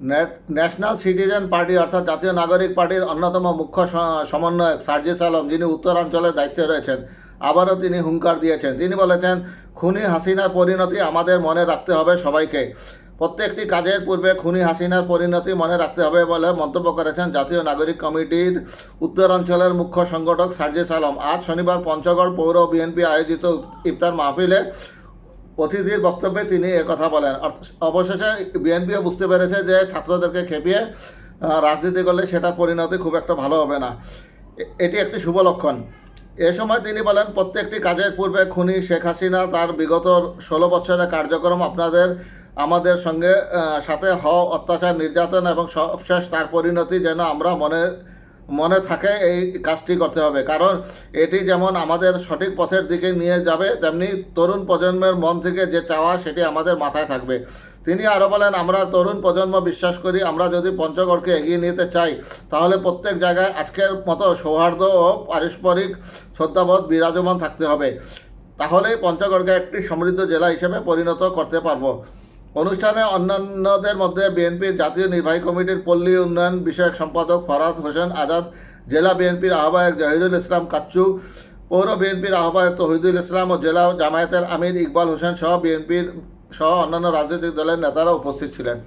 ন্যা- national citizen party অর্থাৎ জাতীয় নাগরিক পার্টির অন্যতম মুখ্য সমন্বয়ক সার্জিস আলম যিনি উত্তরাঞ্চলের দায়িত্বে রয়েছেন, আবারও তিনি হুঙ্কার দিয়েছেন। তিনি বলেছেন, খুনি হাসিনার পরিণতি আমাদের মনে রাখতে হবে সবাইকে। প্রত্যেকটি কাজের পূর্বে খুনি হাসিনার পরিণতি মনে রাখতে হবে বলে মন্তব্য করেছেন জাতীয় নাগরিক কমিটির উত্তরাঞ্চলের মুখ্য সংগঠক সার্জিস আলম আজ শনিবার পঞ্চগড় পৌর বিএনপি আয়োজিত ইফতার মাহফিলে অতিথির বক্তব্যে তিনি কথা বলেন। অবশেষে বিএনপিও বুঝতে পেরেছে যে ছাত্রদেরকে খেপিয়ে রাজনীতি করলে সেটা পরিণতি খুব একটা ভালো হবে না। এটি একটি শুভ লক্ষণ। এ সময় তিনি বলেন, প্রত্যেকটি কাজের পূর্বে খুনি শেখ হাসিনা তার বিগত ষোলো বছরের কার্যক্রম আপনাদের, আমাদের সঙ্গে সাথে হওয়া অত্যাচার, নির্যাতন এবং সবশেষ তার পরিণতি যেন আমরা মনে মনে থাকে এই কাজটি করতে হবে। কারণ এটি যেমন আমাদের সঠিক পথের দিকে নিয়ে যাবে, তেমনি তরুণ প্রজন্মের মন থেকে যে চাওয়া সেটি আমাদের মাথায় থাকবে। তিনি আরও বলেন, আমরা তরুণ প্রজন্ম বিশ্বাস করি, আমরা যদি পঞ্চগড়কে এগিয়ে নিতে চাই, তাহলে প্রত্যেক জায়গায় আজকের মতো সৌহার্দ্য ও পারস্পরিক শ্রদ্ধাবোধ বিরাজমান থাকতে হবে। তাহলেই পঞ্চগড়কে একটি সমৃদ্ধ জেলা হিসেবে পরিণত করতে পারব। অনুষ্ঠানে অন্যান্যদের মধ্যে বিএনপির জাতীয় নির্বাহী কমিটির পল্লী উন্নয়ন বিষয়ক সম্পাদক ফরাদ হোসেন আজাদ, জেলা বিএনপির আহ্বায়ক জহিরুল ইসলাম কাচ্চু, পৌর বিএনপির আহ্বায়ক তহিদুল ইসলাম ও জেলা জামায়াতের আমির ইকবাল হোসেন সহ বিএনপির সহ অন্যান্য রাজনৈতিক দলের নেতারা উপস্থিত ছিলেন।